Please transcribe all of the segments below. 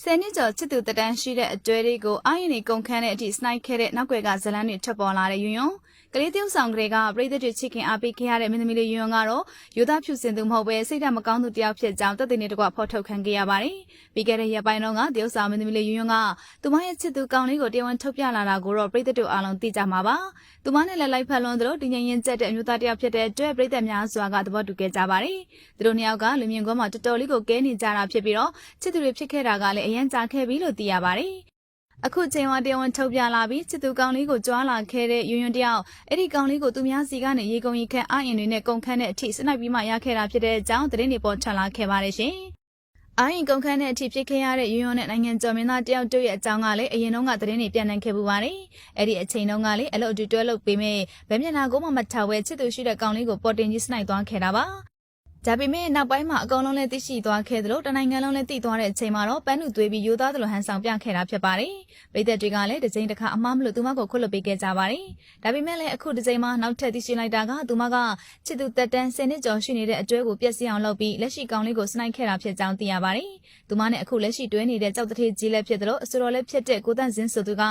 ဆယ်နှစ်ကျော်ချစ်သူတက်တန်းရှိတဲ့အတွဲတွေကိုအာရင်နေကုန်ခန်းတဲ့အထိစနိုက်ခဲ့တဲ့နောက်ွယ်ကဇလန်းတွေထွက်ပေါ်လာတဲ့ယွန်းယွန်းကလေးတယောက်ဆောင်ကလေးကပြည်သက်တွေချစ်ခင်အားပေးခဲ့ရတဲ့မင်းသမီးလေးယွန်းယွန်းကတော့ယူသားဖြူစင်သူမဟုတ်ပဲစိတ်ဓာတ်မကောင်းသူတယောက်ဖြစ်ကြောင်းတက်တဲ့နေတကွဖော်ထုတ်ခံခဲ့ရပါတယ်။ပြီးခဲ့တဲ့ရက်ပိုင်းတုန်းကတယောက်ဆောင်မင်းသမီးလေးယွန်းယွန်းကသူမရဲ့ချစ်သူကောင်လေးကိုတရားဝင်ထုတ်ပြလာတာကိုတော့ပြည်သက်တို့အားလုံးသိကြမှာပါ။သူမနဲ့လည်းလိုက်ဖက်လွန်သလိုတင်ငင်ရင်ကျက်တဲ့အမျိုးသားတယောက်ဖြစ်တဲ့တွဲပြည်သက်များစွာကသဘောတူခဲ့ကြပါတယ်။သူတို့နှစ်ယောက်ကလူမြင်ကွန်းမှာတော်တော်လေးကိုကဲနေကြတာဖြစ်ပြီးတော့ချစ်သူတွေဖြစ်ခဲ့တာကလည်းအရန်ကြာခဲ့ပြီလို့သိရပါတယ်။အခုချိန်ဝတရားဝင်ထုတ်ပြလာပြီးချစ်သူကောင်လေးကိုကြွားလာခဲ့တဲ့ယွန်းယွန်းတယောက်အဲ့ဒီကောင်လေးကိုသူများစီကနေရေကုန်ရီခန့်အာရင်တွေနဲ့ကုန်ခန့်တဲ့အထိစနိုက်ပြီးမှရခဲ့တာဖြစ်တဲ့အကြောင်းသတင်းတွေပေါ်ထွက်လာခဲ့ပါတယ်ရှင်။အာရင်ကုန်ခန့်တဲ့အထိဖြစ်ခဲ့ရတဲ့ယွန်းယွန်းနဲ့နိုင်ငံကျော်မင်းသားတယောက်တို့ရဲ့အကြောင်းကလည်းအရင်တုန်းကသတင်းတွေပြန်နိုင်ခဲ့ပူပါတယ်။အဲ့ဒီအချိန်တုန်းကလည်းအလုပ်အတူတွဲလုပ်ပေးမဲ့ဗမျက်နှာကိုမှမထောက်ဝဲချစ်သူရှိတဲ့ကောင်လေးကိုပေါ်တင်ကြီးစနိုက်သွားခဲ့တာပါ။ ဒါပေမဲ့နောက်ပိုင်းမှာအကောင်လုံးလည်းသိရှိသွားခဲ့သလိုတနိုင်ငံလုံးလည်းသိသွားတဲ့အချိန်မှာတော့ပန်းနုသွေးပြီးယူသားသလိုဟန်ဆောင်ပြခဲ့တာဖြစ်ပါတယ်။ပြည်သက်တွေကလည်းတစ်ချိန်တစ်ခါအမှားမလို့သူမကိုခွတ်လွတ်ပေးခဲ့ကြပါတယ်။ဒါပေမဲ့လည်းအခုတစ်ချိန်မှာနောက်ထပ်သိရှိလိုက်တာကသူမကချစ်သူတက်တန်း10နှစ်ကျော်ရှိနေတဲ့အကျွဲကိုပြက်စီအောင်လုပ်ပြီးလက်ရှိကောင်လေးကိုစနိုက်ခဲ့တာဖြစ်ကြောင်းသိရပါတယ်။သူမနဲ့အခုလက်ရှိတွဲနေတဲ့ကြောက်တထေးကြီးလည်းဖြစ်သလိုအစတော်လည်းဖြစ်တဲ့ကိုတန့်စင်းဆိုသူက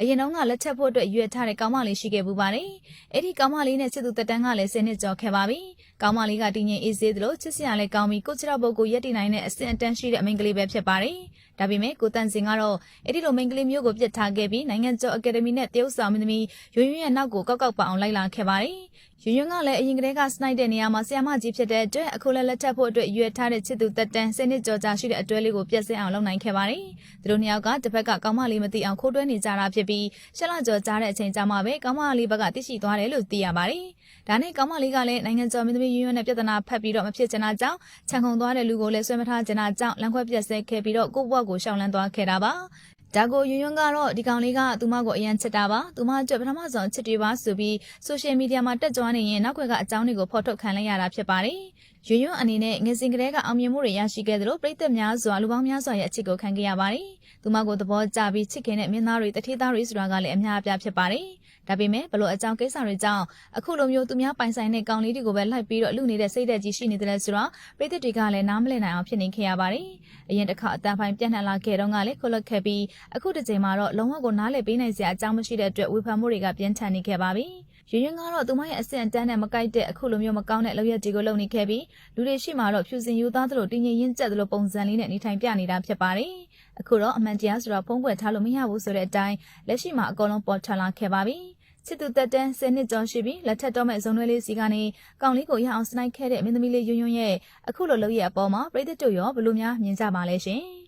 အရင်တုန်းကလက်ချက်ဖို့အတွက်ရွေထားတဲ့ကောင်မလေးရှိခဲ့ပူပါတယ်။အဲ့ဒီကောင်မလေးနဲ့ချစ်သူတက်တန်းကလည်း10နှစ်ကျော်ခဲ့ပါပြီ။ကောင်မလေးကတည်ငြိမ်အေးဆေးသလိုချစ်စရာလည်းကောင်းပြီးကိုချစ်တော့ပုဂ္ဂိုလ်ရက်တည်နိုင်တဲ့အဆင့်အတန်းရှိတဲ့အမိန်းကလေးပဲဖြစ်ပါတယ်။ဒါပေမဲ့ကိုတန့်စင်ကတော့အဲ့ဒီလိုမိန်းကလေးမျိုးကိုပြစ်ထားခဲ့ပြီးနိုင်ငံကျော်အကယ်ဒမီနဲ့တရုတ်ဆောင်မင်းသမီးရွရွရဲ့နောက်ကိုကောက်ကောက်ပအောင်လိုက်လာခဲ့ပါတယ်။ရွရွကလည်းအရင်ကတည်းကစနိုက်တဲ့နေရာမှာဆီယမကြီးဖြစ်တဲ့အတွက်အခုလည်းလက်ထပ်ဖို့အတွက်ရွေထားတဲ့ချစ်သူတက်တန်းစနစ်ကြော်ကြာရှိတဲ့အတွဲလေးကိုပြက်စင်အောင်လုပ်နိုင်ခဲ့ပါတယ်။သူတို့နှစ်ယောက်ကတစ်ဖက်ကကောင်းမလေးမသိအောင်ခိုးတွဲနေကြတာဖြစ်ပြီးရှက်လကြော်ကြားတဲ့အချိန်ကြာမှပဲကောင်းမလေးဘက်ကသိရှိသွားတယ်လို့သိရပါတယ်။ဒါနဲ့ကောင်းမလေးကလည်းနိုင်ငံကျော်မင်းသမီးရွရွနဲ့ပြဿနာဖတ်ပြီးတော့မဖြစ်ချင်တာကြောင့်ခြံခုံသွားတဲ့လူကိုလည်းဆွဲမထားချင်တာကြောင့်လမ်းခွဲပြက်ဆဲခဲ့ပြီးတော့ကိုယ့်ဘဝကိုရှောင်လန်းသွားခဲ့တာပါ ဒါကိုယွန်းယွန်းကတော့ဒီကောင်လေးကသူမကိုအရန်ချစ်တာပါသူမအတွက်ပထမဆုံးချစ်တွေပါဆိုပြီးဆိုရှယ်မီဒီယာမှာတက်ကြွနေရင်နောက်ွယ်ကအကြောင်းတွေကိုဖော်ထုတ်ခံလိုက်ရတာဖြစ်ပါတယ် ယွန်းယွန်းအနေနဲ့ငယ်စဉ်ကတည်းကအောင်မြင်မှုတွေရရှိခဲ့သလိုပြည်သက်များစွာလူပေါင်းများစွာရဲ့အချစ်ကိုခံခဲ့ရပါတယ်သူမကိုသဘောကျပြီးချစ်ခင်တဲ့မင်းသားတွေတထေးသားတွေဆိုတာကလည်းအများအပြားဖြစ်ပါတယ်ဒါပေမဲ့ဘလို့အကြောင်းကိစ္စတွေကြောင့်အခုလိုမျိုးသူများပိုင်ဆိုင်တဲ့ကောင်လေးတွေကိုပဲလိုက်ပြီးတော့လူနေတဲ့စိတ်သက်ကြီးရှိနေတယ်ဆိုတော့ပြည်သက်တွေကလည်းနားမလည်နိုင်အောင်ဖြစ်နေခဲ့ရပါတယ်။အရင်တစ်ခါအတန်ဖိုင်ပြန့်နှံ့လာခဲ့တော့ကလည်းခုလွတ်ခဲ့ပြီးအခုတစ်ချိန်မှာတော့လုံးဝကိုနားလည်ပေးနိုင်စရာအကြောင်းမရှိတဲ့အတွက်ဝေဖန်မှုတွေကပြင်းထန်နေခဲ့ပါပြီ။ ရွရင်ကတော့သူမရဲ့အဆင့်အတန်းနဲ့မကိုက်တဲ့အခုလိုမျိုးမကောင်းတဲ့လောက်ရက်တွေကိုလုပ်နေခဲ့ပြီးလူတွေရှိမှတော့ဖြူစင်ယူသားသလိုတင်းငင်ရင်းကျက်သလိုပုံစံလေးနဲ့နေထိုင်ပြနေတာဖြစ်ပါတယ်။အခုတော့အမှန်တရားဆိုတော့ဖုံးကွယ်ထားလို့မရဘူးဆိုတဲ့အတိုင်းလက်ရှိမှာအကုန်လုံးပေါ်ထွက်လာခဲ့ပါပြီ။ချစ်သူတက်တန်း10နှစ်ကျော်ရှိပြီးလက်ထက်တော့မဲ့ဇုံတွဲလေးစီကနေကောင်လေးကိုရအောင်စနိုက်ခဲ့တဲ့မင်းသမီးလေးယွန်းယွန်းရဲ့အခုလိုလုပ်ရအပေါ်မှာပြည်သက်တို့ရောဘယ်လိုများမြင်ကြပါလဲရှင်။